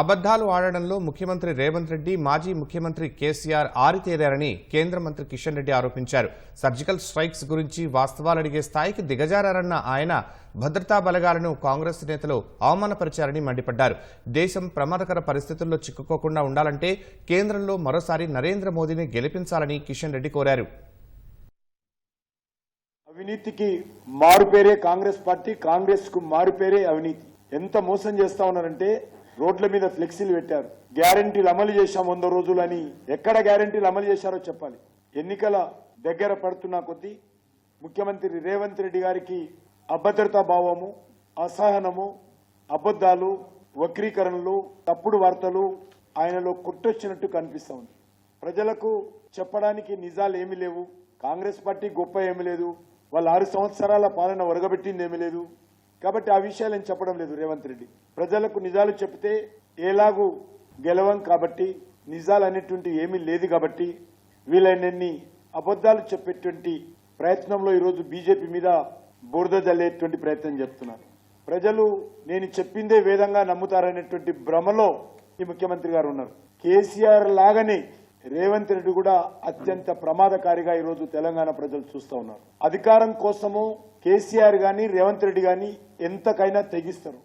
అబద్దాలు ఆడడంలో ముఖ్యమంత్రి రేవంత్ రెడ్డి మాజీ ముఖ్యమంత్రి కేసీఆర్ ఆరితేరారని కేంద్ర మంత్రి కిషన్ రెడ్డి ఆరోపించారు. సర్జికల్ స్ట్రైక్స్ గురించి వాస్తవాలు అడిగే స్థాయికి దిగజారన్న ఆయన భద్రతా బలగాలను కాంగ్రెస్ నేతలు అవమానపరిచారని మండిపడ్డారు. దేశం ప్రమాదకర పరిస్థితుల్లో చిక్కుకోకుండా ఉండాలంటే కేంద్రంలో మరోసారి నరేంద్ర మోదీని గెలిపించాలని కిషన్ రెడ్డి కోరారు. అవినీతికి మారుపేరే కాంగ్రెస్ పార్టీ కాంగ్రెస్కు మారుపేరే అవినీతి. ఎంత మోసం చేస్తా ఉన్నారంటే రోడ్ల మీద ఫ్లెక్సీలు పెట్టారు. గ్యారంటీలు అమలు చేశాం వంద రోజులని. ఎక్కడ గ్యారంటీలు అమలు చేశారో చెప్పాలి. ఎన్నికల దగ్గర పడుతున్న కొద్దీ ముఖ్యమంత్రి రేవంత్ రెడ్డి గారికి అభద్రతా భావము అసహనము అబద్ధాలు వక్రీకరణలు తప్పుడు వార్తలు ఆయనలో కుట్టొచ్చినట్టు కనిపిస్తా ఉంది. ప్రజలకు చెప్పడానికి నిజాలు ఏమీ లేవు. కాంగ్రెస్ పార్టీ గొప్ప ఏమీ లేదు. వాళ్ళ ఆరు సంవత్సరాల పాలన ఒరగబెట్టింది ఏమీ లేదు. కాబట్టి ఆ విషయాలు చెప్పడం లేదు రేవంత్ రెడ్డి. ప్రజలకు నిజాలు చెప్తే ఎలాగూ గెలవం కాబట్టి నిజాలు అనేటువంటి ఏమీ లేదు కాబట్టి వీలైనన్ని అబద్ధాలు చెప్పేటువంటి ప్రయత్నంలో ఈరోజు బీజేపీ మీద బురద జల్లేటువంటి ప్రయత్నం చేస్తున్నారు. ప్రజలు నేను చెప్పిందే వేదంగా నమ్ముతారనేటువంటి భ్రమలో ఈ ముఖ్యమంత్రి గారు ఉన్నారు. కేసీఆర్ లాగానే రేవంత్ రెడ్డి కూడా అత్యంత ప్రమాదకారిగా ఈరోజు తెలంగాణ ప్రజలు చూస్తూ ఉన్నారు. అధికారం కోసము కేసీఆర్ గాని రేవంత్ రెడ్డి గాని ఎంతకైనా తెగిస్తారు.